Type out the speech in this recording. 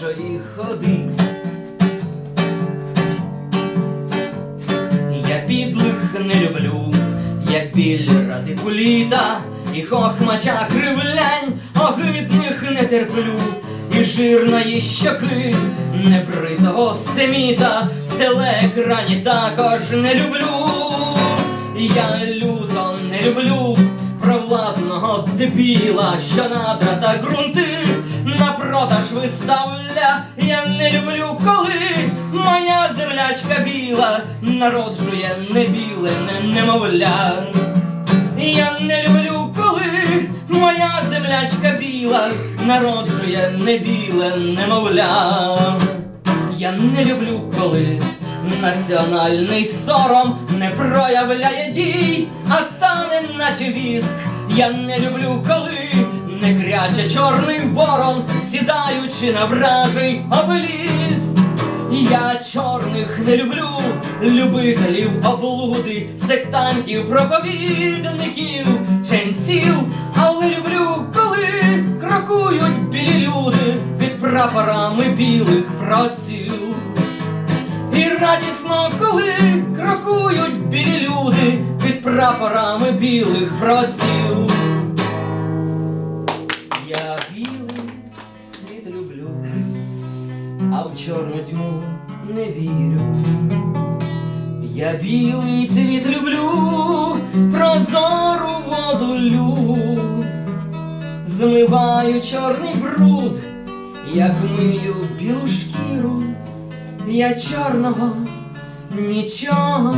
Шої ходи. Я підлих не люблю, як біль ради літа, і хохмача кривлянь огидних не терплю, і жирної щоки небритого семіта в телеекрані також не люблю. Я люто не люблю провладного дебіла, що надра та ґрунти на продаж виставля. Я не люблю, коли моя землячка біла народжує не біле, не немовля. Я не люблю, коли моя землячка біла народжує не біле, немовля. Я не люблю, коли національний сором не проявляє дій, а тане наче віск. Я не люблю, коли не кряче чорний ворон, сідаючи на вражий обеліст. Я чорних не люблю, любителів облуди, сектантів, проповідників, ченців, але люблю, коли крокують білі люди під прапорами білих праців. І радісно, коли крокують білі люди під прапорами білих праців. Білий світ люблю, а в чорну тьму не вірю. Я білий цвіт люблю, прозору воду лю, змиваю чорний бруд, як мию білу шкіру, я чорного нічого.